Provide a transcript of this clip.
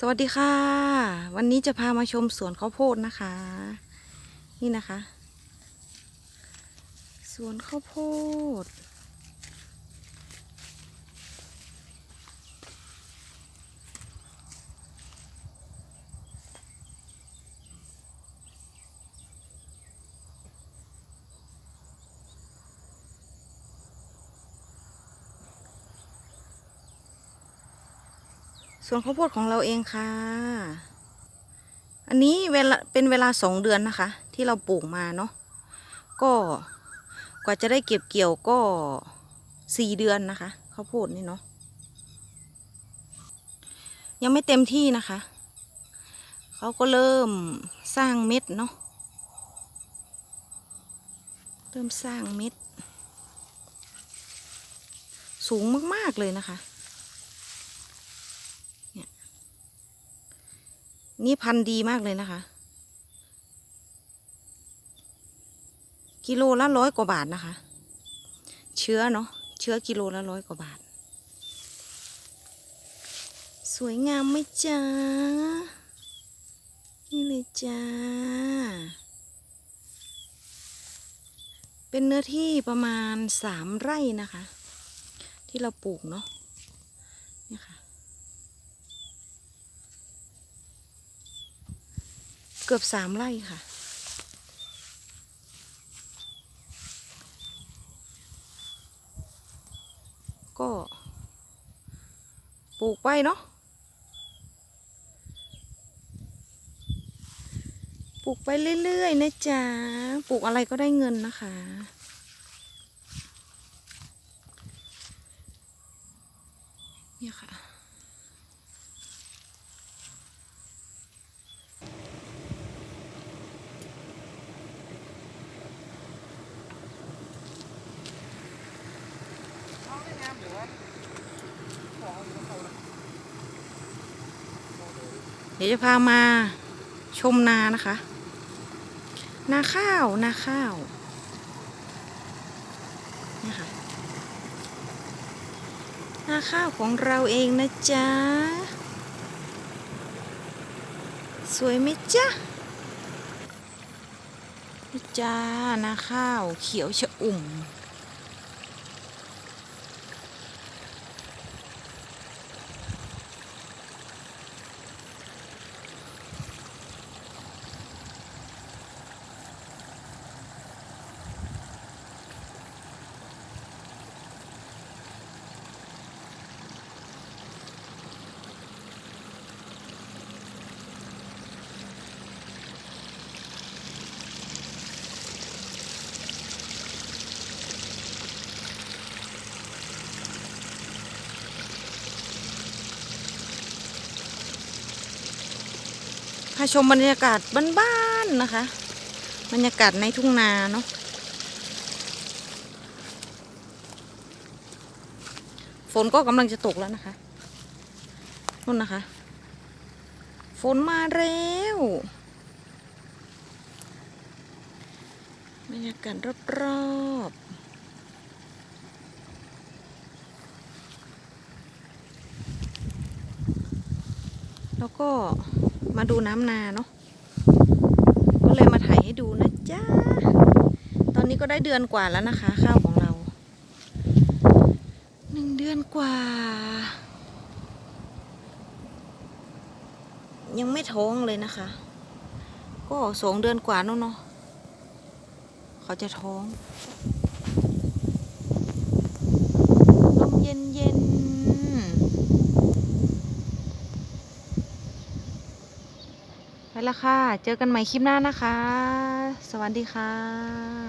สวัสดีค่ะ วันนี้จะพามาชมสวนข้าวโพดนะคะ นี่นะคะ สวนข้าวโพด สวนข้าวโพดของเราเองค่ะ อันนี้เวลาเป็นเวลาสองเดือนนะคะ ที่เราปลูกมาเนาะ ก็กว่าจะได้เก็บเกี่ยวก็สี่เดือนนะคะข้าวโพดนี่เนาะ ยังไม่เต็มที่นะคะ เขาก็เริ่มสร้างเม็ดเนาะ เริ่มสร้างเม็ด สูงมาก ๆ เลยนะคะ นี่พันธุ์ดีมากเลยนะคะ กิโลละร้อยกว่าบาทนะคะ เชื้อเนาะเชื้อกิโลละร้อยกว่าบาท สวยงามไหมจ๊ะนี่เลยจ้า เป็นเนื้อที่ประมาณสามไร่นะคะ ที่เราปลูกเนาะเนี่ยค่ะ เกือบสามไร่ค่ะ ก็ปลูกไปเนาะปลูกไปเรื่อยๆนะจ๊ะ ปลูกอะไรก็ได้เงินนะคะ เนี่ยค่ะ เดี๋ยวจะพามาชมนานะคะ นาข้าว นาข้าวนี่ค่ะนาข้าวของเราเองนะจ๊ะ สวยไหมจ๊ะจ้านาข้าวเขียวชะอุ่ม พาชมบรรยากาศบ้านๆนะคะ บรรยากาศในทุ่งนาเนาะฝนก็กำลังจะตกแล้วนะคะนู่นนะคะ ฝนมาแล้วบรรยากาศรอบๆแล้วก็ มาดูน้ำนาเนาะก็เลยมาถ่ายให้ดูนะจ๊ะตอนนี้ก็ได้เดือนกว่าแล้วนะคะ ข้าวของเราหนึ่งเดือนกว่า ยังไม่ท้องเลยนะคะ ก็สองเดือนกว่าแล้วเนาะเขาจะท้องลมเย็นเย็นๆไป ละค่ะ เจอกันใหม่คลิปหน้านะคะ สวัสดีค่ะ